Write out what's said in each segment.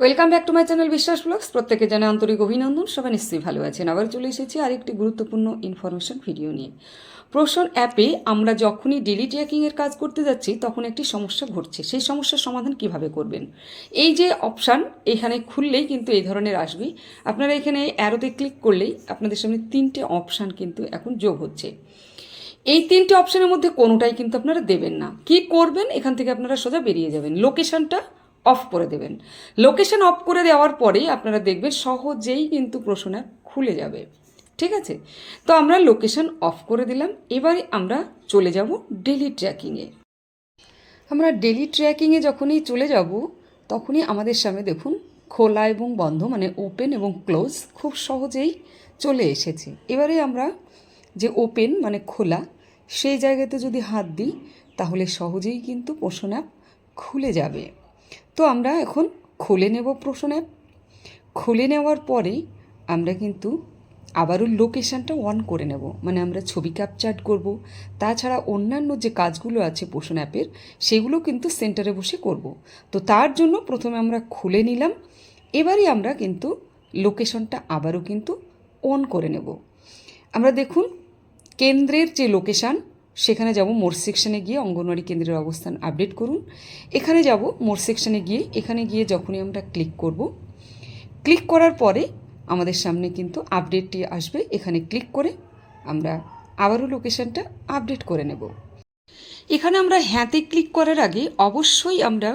Welcome back to my channel Biswas blogs প্রত্যেকে জানে আন্তরিক অভিনন্দন। সবাই নিশ্চয়ই ভালো আছেন। আবার চলে এসেছি আরেকটি গুরুত্বপূর্ণ ইনফরমেশন ভিডিও নিয়ে। প্রশ্ন অ্যাপে আমরা যখনই ডেলি ট্র্যাকিংয়ের কাজ করতে যাচ্ছি, তখন একটি সমস্যা ঘটছে। সেই সমস্যার সমাধান কীভাবে করবেন? এই যে অপশান এখানে খুললেই কিন্তু এই ধরনের আসবে। আপনারা এখানে অ্যারোতে ক্লিক করলেই আপনাদের সামনে তিনটে অপশান কিন্তু এখন যোগ হচ্ছে। এই তিনটে অপশানের মধ্যে কোনোটাই কিন্তু আপনারা দেবেন না। কি করবেন? এখান থেকে আপনারা সোজা বেরিয়ে যাবেন। লোকেশনটা অফ করে দেবেন। লোকেশন অফ করে দেওয়ার পরেই আপনারা দেখবেন সহজেই কিন্তু প্রশ্ন খুলে যাবে। ঠিক আছে? তো আমরা লোকেশন অফ করে দিলাম। এবারে আমরা চলে যাব ডেলি ট্র্যাকিংয়ে আমরা ডেলি ট্র্যাকিংয়ে যখনই চলে যাব, তখনই আমাদের সামনে দেখুন খোলা এবং বন্ধ মানে ওপেন এবং ক্লোজ খুব সহজেই চলে এসেছে। এবারে আমরা যে ওপেন মানে খোলা, সেই জায়গাতে যদি হাত দিই, তাহলে সহজেই কিন্তু পোষণ অ্যাপ খুলে যাবে। তো আমরা এখন খুলে নেব পোষণ অ্যাপ খুলে নেওয়ার পরে আমরা কিন্তু আবারও লোকেশানটা অন করে নেব। মানে আমরা ছবি ক্যাপচার করব। তাছাড়া অন্যান্য যে কাজগুলো আছে পোষণ অ্যাপের সেগুলো কিন্তু সেন্টারে বসে করব। তো তার জন্য প্রথমে আমরা খুলে নিলাম। এবারে আমরা কিন্তু লোকেশনটা আবারও কিন্তু অন করে নেব। আমরা দেখুন, কেন্দ্রের যে লোকেশান সেখানে যাব মোর সেকশানে গিয়ে অঙ্গনওয়াড়ি কেন্দ্রের অবস্থান আপডেট করুন। এখানে যাব মোর সেকশানে গিয়ে, এখানে গিয়ে যখনই আমরা ক্লিক করব ক্লিক করার পরে আমাদের সামনে কিন্তু আপডেটটি আসবে। এখানে ক্লিক করে আমরা আবারও লোকেশানটা আপডেট করে নেব। এখানে আমরা হ্যাঁতে ক্লিক করার আগে অবশ্যই আমরা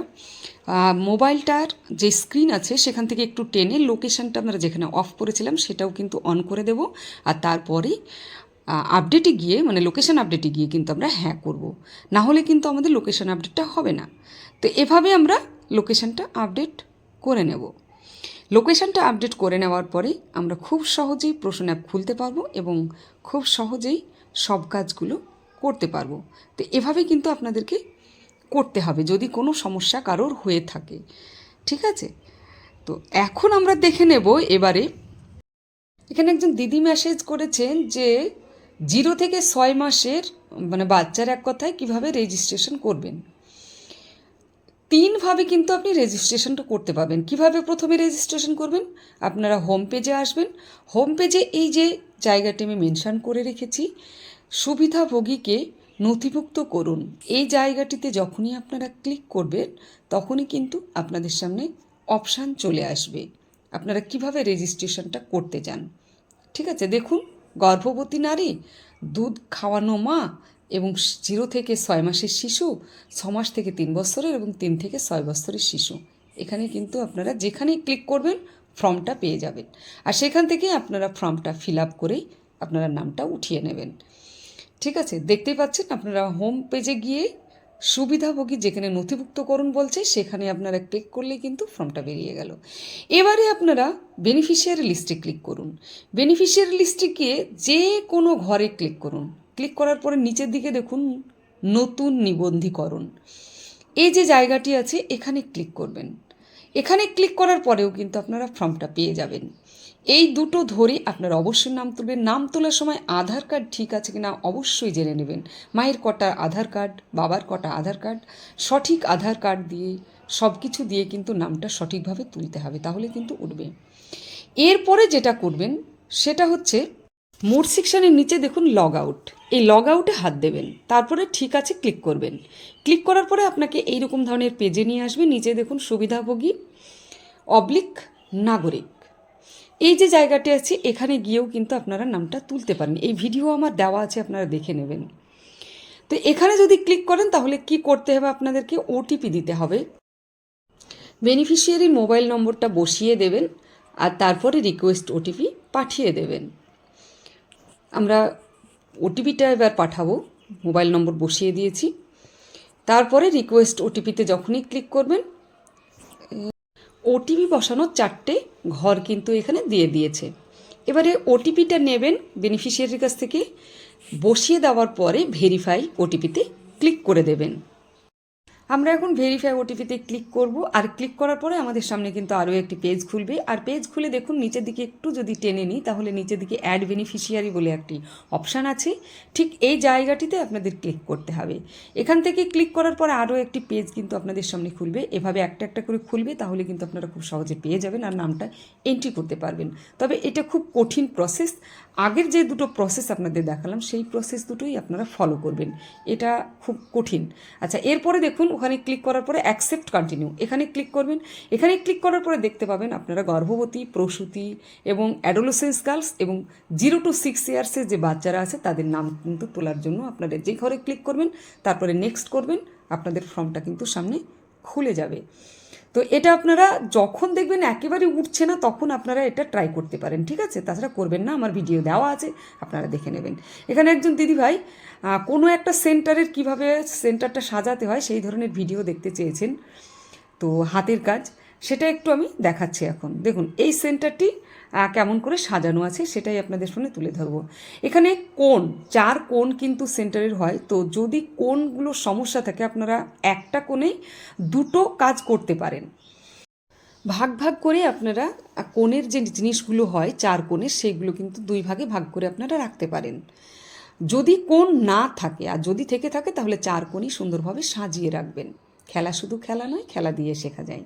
মোবাইলটার যে স্ক্রিন আছে, সেখান থেকে একটু টেনে লোকেশানটা আমরা যেখানে অফ করেছিলাম, সেটাও কিন্তু অন করে দেব। আর তারপরে আপডেটে গিয়ে মানে লোকেশান আপডেটে গিয়ে কিন্তু আমরা হ্যাঁ করব। না হলে কিন্তু আমাদের লোকেশান আপডেটটা হবে না। তো এভাবে আমরা লোকেশানটা আপডেট করে নেব। লোকেশানটা আপডেট করে নেওয়ার পরে আমরা খুব সহজেই প্রশ্ন অ্যাপ খুলতে পারব এবং খুব সহজেই সব কাজগুলো করতে পারব। তো এভাবে কিন্তু আপনাদেরকে করতে হবে, যদি কোনো সমস্যা কারোর হয়ে থাকে। ঠিক আছে? তো এখন আমরা দেখে নেব এবারে। এখানে একজন দিদি মেসেজ করেছেন যে জিরো থেকে ছয় মাসের মানে বাচ্চার এক কথায় কীভাবে রেজিস্ট্রেশন করবেন? তিনভাবে কিন্তু আপনি রেজিস্ট্রেশনটা করতে পারবেন। কীভাবে প্রথমে রেজিস্ট্রেশন করবেন? আপনারা হোম পেজে আসবেন। হোম পেজে এই যে জায়গাটি আমি মেনশন করে রেখেছি, সুবিধাভোগীকে নথিভুক্ত করুন। এই জায়গাটিতে যখনই আপনারা ক্লিক করবেন, তখনই কিন্তু আপনাদের সামনে অপশান চলে আসবে। আপনারা কীভাবে রেজিস্ট্রেশনটা করতে চান? ঠিক আছে, দেখুন। গর্ভবতী নারী, দুধ খাওয়ানো মা এবং জিরো থেকে ছয় মাসের শিশু, ছ মাস থেকে তিন বছরের এবং তিন থেকে ছয় বছরের শিশু। এখানে কিন্তু আপনারা যেখানেই ক্লিক করবেন ফর্মটা পেয়ে যাবেন। আর সেখান থেকে আপনারা ফর্মটা ফিল আপ করেই আপনারা নামটা উঠিয়ে নেবেন। ঠিক আছে? দেখতেই পাচ্ছেন আপনারা হোম পেজে গিয়ে সুবিধাভোগী যেখানে নথিভুক্তকরণ বলছে, সেখানে আপনারা ক্লিক করলে কিন্তু ফর্মটা বেরিয়ে গেল। এবারে আপনারা বেনিফিশিয়ারি লিস্টে ক্লিক করুন। বেনিফিশিয়ারি লিস্টে গিয়ে যে কোনো ঘরে ক্লিক করুন। ক্লিক করার পরে নিচের দিকে দেখুন, নতুন নিবন্ধীকরণ। এই যে জায়গাটি আছে, এখানে ক্লিক করবেন। এখানে ক্লিক করার পরেও কিন্তু আপনারা ফর্মটা পেয়ে যাবেন। এই দুটো ধরে আপনারা অবশ্যই নাম তুলবেন। নাম তোলার সময় আধার কার্ড ঠিক আছে কিনা অবশ্যই জেনে নেবেন। মায়ের কটা আধার কার্ড, বাবার কটা আধার কার্ড, সঠিক আধার কার্ড দিয়ে সব কিছু দিয়ে কিন্তু নামটা সঠিকভাবে তুলতে হবে, তাহলে কিন্তু উঠবে। এরপরে যেটা করবেন, সেটা হচ্ছে মোড সেকশানের নিচে দেখুন লগ আউট এই লগ আউটে হাত দেবেন, তারপরে ঠিক আছে ক্লিক করবেন। ক্লিক করার পরে আপনাকে এইরকম ধরনের পেজে নিয়ে আসবে, নিচে দেখুন সুবিধাভোগী অবলিক নাগরিক। এই যে জায়গাটি আছে, এখানে গিয়েও কিন্তু আপনারা নামটা তুলতে পারেন। এই ভিডিও আমার দেওয়া আছে, আপনারা দেখে নেবেন। তো এখানে যদি ক্লিক করেন, তাহলে কি করতে হবে আপনাদেরকে? ওটিপি দিতে হবে। বেনিফিশিয়ারির মোবাইল নম্বরটা বসিয়ে দেবেন আর তারপরে রিকোয়েস্ট ওটিপি পাঠিয়ে দেবেন। আমরা ওটিপিটা এবার পাঠাবো। মোবাইল নম্বর বসিয়ে দিয়েছি। তারপরে রিকোয়েস্ট ওটিপিতে যখনই ক্লিক করবেন ওটিপি বসানোর চারটে ঘর কিন্তু এখানে দিয়ে দিয়েছে। এবারে ওটিপিটা নেবেন বেনিফিশিয়ারির কাছ থেকে, বসিয়ে দেওয়ার পরে ভেরিফাই ওটিপিতে ক্লিক করে দেবেন। আমরা এখন ভেরিফাই ওটিপিতে ক্লিক করব, আর ক্লিক করার পরে আমাদের সামনে কিন্তু আরও একটি পেজ খুলবে। আর পেজ খুলে দেখুন, নিচের দিকে একটু যদি টেনে নিই, তাহলে নিচের দিকে অ্যাড বেনিফিশিয়ারি বলে একটি অপশান আছে। ঠিক এই জায়গাটিতে আপনাদের ক্লিক করতে হবে। এখান থেকে ক্লিক করার পরে আরও একটি পেজ কিন্তু আপনাদের সামনে খুলবে। এভাবে একটা একটা করে খুলবে, তাহলে কিন্তু আপনারা খুব সহজে পেয়ে যাবেন, আর নামটা এন্ট্রি করতে পারবেন। তবে এটা খুব কঠিন প্রসেস আগের যে দুটো প্রসেস আপনাদের দেখালাম, সেই প্রসেস দুটোই আপনারা ফলো করবেন। এটা খুব কঠিন। আচ্ছা এরপরে দেখুন, ওখানে ক্লিক করার পরে অ্যাকসেপ্ট কন্টিনিউ এখানে ক্লিক করবেন। এখানে ক্লিক করার পরে দেখতে পাবেন আপনারা গর্ভবতী, প্রসূতি এবং অ্যাডোলোসেন্স গার্লস এবং জিরো টু সিক্স ইয়ার্সের যে বাচ্চারা আছে, তাদের নাম কিন্তু তোলার জন্য আপনারা যে ঘরে ক্লিক করবেন, তারপরে নেক্সট করবেন, আপনাদের ফর্মটা কিন্তু সামনে খুলে যাবে। তো এটা আপনারা যখন দেখবেন একেবারে উঠছে না, তখন আপনারা এটা ট্রাই করতে পারেন, ঠিক আছে? তাছাড়া করবেন না, আমার ভিডিও দেওয়া আছে, আপনারা দেখে নেবেন। এখানে একজন দিদিভাই কোনো একটা সেন্টারের কীভাবে সেন্টারটা সাজাতে হয়, সেই ধরনের ভিডিও দেখতে চেয়েছেন। তো হাতের কাজ। সেটা একটু আমি দেখাচ্ছি এখন। দেখুন, এই সেন্টারটি কেমন করে সাজানো আছে সেটাই আপনাদের সামনে তুলে ধরবো। এখানে কোন চার কোণ কিন্তু সেন্টারের হয়। তো যদি কোনগুলো সমস্যা থাকে, আপনারা একটা কোণেই দুটো কাজ করতে পারেন। ভাগ ভাগ করে আপনারা কোণের যে জিনিসগুলো হয়, চার কোণের, সেগুলো কিন্তু দুই ভাগে ভাগ করে আপনারা রাখতে পারেন। যদি কোণ না থাকে, আর যদি থেকে থাকে, তাহলে চার কোণই সুন্দরভাবে সাজিয়ে রাখবেন। খেলা শুধু খেলা নয়, খেলা দিয়ে শেখা যায়।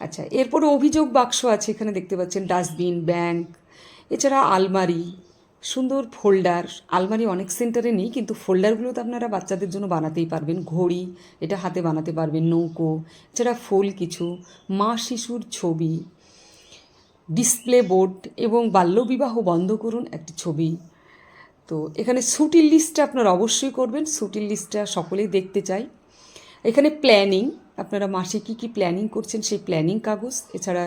আচ্ছা এরপরে অভিযোগ বাক্স আছে, এখানে দেখতে পাচ্ছেন ডাস্টবিন, ব্যাংক, এছাড়া আলমারি, সুন্দর ফোল্ডার, আলমারি অনেক সেন্টারে নেই, কিন্তু ফোল্ডারগুলো তো আপনারা বাচ্চাদের জন্য বানাতেই পারবেন, ঘড়ি, এটা হাতে বানাতে পারবেন, নৌকো, এছাড়া ফুল কিছু, মা শিশুর ছবি, ডিসপ্লে বোর্ড এবং বাল্যবিবাহ বন্ধ করুন একটি ছবি। তো এখানে ছুটির লিস্টটা আপনারা অবশ্যই করবেন ছুটির লিস্টটা সকলেই দেখতে চাই। এখানে প্ল্যানিং আপনারা মাসে কী কী প্ল্যানিং করছেন সেই প্ল্যানিং কাগজ, এছাড়া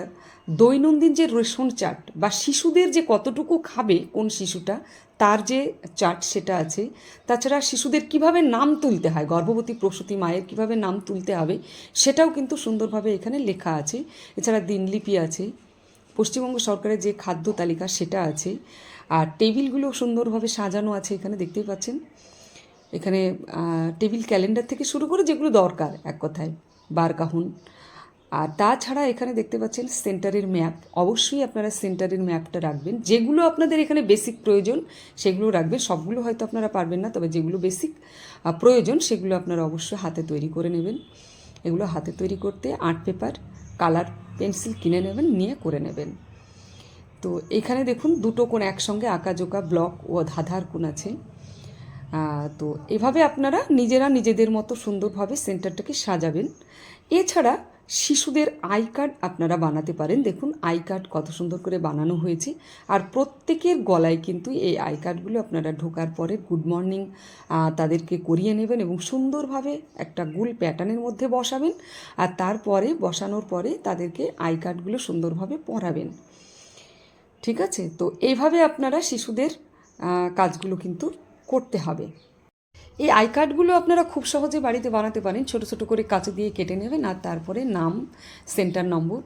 দৈনন্দিন যে রেশন চার্ট বা শিশুদের যে কতটুকু খাবে কোন শিশুটা, তার যে চার্ট সেটা আছে। তাছাড়া শিশুদের কীভাবে নাম তুলতে হয়, গর্ভবতী প্রসূতি মায়ের কীভাবে নাম তুলতে হবে, সেটাও কিন্তু সুন্দরভাবে এখানে লেখা আছে। এছাড়া দিনলিপি আছে, পশ্চিমবঙ্গ সরকারের যে খাদ্য তালিকা সেটা আছে, আর টেবিলগুলো সুন্দরভাবে সাজানো আছে এখানে দেখতেই পাচ্ছেন। এখানে টেবিল ক্যালেন্ডার থেকে শুরু করে যেগুলো দরকার এক কথায়। বার কাহুন আর তাছাড়া এখানে দেখতে পাচ্ছেন সেন্টারের ম্যাপ। অবশ্যই আপনারা সেন্টারের ম্যাপটা রাখবেন। যেগুলো আপনাদের এখানে বেসিক প্রয়োজন সেগুলো রাখবেন। সবগুলো হয়তো আপনারা পারবেন না, তবে যেগুলো বেসিক প্রয়োজন, সেগুলো আপনারা অবশ্যই হাতে তৈরি করে নেবেন। এগুলো হাতে তৈরি করতে আর্ট পেপার, কালার পেন্সিল কিনে নেবেন, নিয়ে করে নেবেন। তো এখানে দেখুন, দুটো কোণ একসঙ্গে আঁকা জোকা ব্লক ও ধাঁধার কোণ আছে। তো এভাবে আপনারা নিজেরা নিজেদের মতো সুন্দরভাবে সেন্টারটাকে সাজাবেন। এছাড়া শিশুদের আই কার্ড আপনারা বানাতে পারেন। দেখুন, আই কার্ড কত সুন্দর করে বানানো হয়েছে। আর প্রত্যেকের গলায় কিন্তু এই আই কার্ডগুলো আপনারা ঢোকার পরে গুড মর্নিং তাদেরকে করিয়ে নেবেন এবং সুন্দরভাবে একটা গুল প্যাটার্নের মধ্যে বসাবেন। আর তারপরে বসানোর পরে তাদেরকে আই কার্ডগুলো সুন্দরভাবে পরাবেন। ঠিক আছে? তো এইভাবে আপনারা শিশুদের কাজগুলো কিন্তু করতে হবে। এই আই কার্ডগুলো আপনারা খুব সহজে বাড়িতে বানাতে পারেন। ছোট ছোট করে কাঁচি দিয়ে কেটে নেবেন আর তারপরে নাম, সেন্টার নম্বর,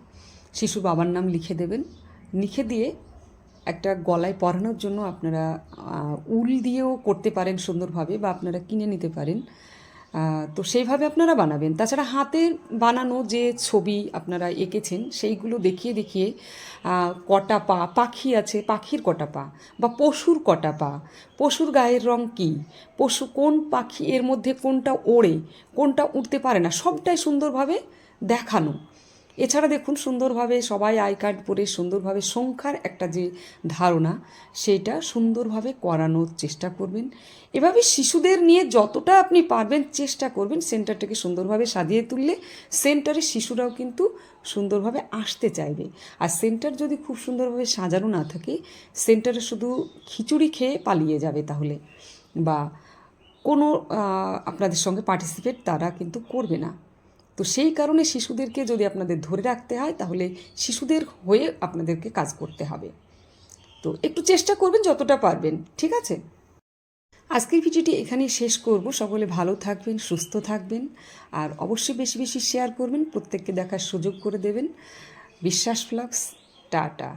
শিশু বাবার নাম লিখে দেবেন। লিখে দিয়ে একটা গলায় পরানোর জন্য আপনারা উল দিয়েও করতে পারেন সুন্দরভাবে বা আপনারা কিনে নিতে পারেন। তো সেইভাবে আপনারা বানাবেন। তাছাড়া হাতের বানানো যে ছবি আপনারা এঁকেছেন, সেইগুলো দেখিয়ে দেখিয়ে কটা পা পাখি আছে, পাখির কটা পা বা পশুর কটা পা, পশুর গায়ের রং কী, পশু কোন পাখি, এর মধ্যে কোনটা ওড়ে, কোনটা উঠতে পারে না, সবটাই সুন্দরভাবে দেখানো। এছাড়া দেখুন, সুন্দরভাবে সবাই আই কার্ড পরে সুন্দরভাবে সংখ্যার একটা যে ধারণা সেইটা সুন্দরভাবে করানোর চেষ্টা করবেন। এভাবে শিশুদের নিয়ে যতটা আপনি পারবেন চেষ্টা করবেন সেন্টারটাকে সুন্দরভাবে সাজিয়ে তুললে সেন্টারে শিশুরাও কিন্তু সুন্দরভাবে আসতে চাইবে। আর সেন্টার যদি খুব সুন্দরভাবে সাজানো না থাকে, সেন্টারে শুধু খিচুড়ি খেয়ে পালিয়ে যাবে তাহলে। বা কোনো আপনাদের সঙ্গে পার্টিসিপেট তারা কিন্তু করবে না। তো সেই কারণে শিশুদেরকে যদি আপনাদের ধরে রাখতে হয়, তাহলে শিশুদের হয়ে আপনাদেরকে কাজ করতে হবে। তো একটু চেষ্টা করবেন যতটা পারবেন, ঠিক আছে? আজকের ভিডিওটি এখানেই শেষ করব। সকলে ভালো থাকবেন, সুস্থ থাকবেন, আর অবশ্যই বেশি বেশি শেয়ার করবেন, প্রত্যেককে দেখার সুযোগ করে দেবেন। বিশ্বাস ফ্লাক্স, টাটা।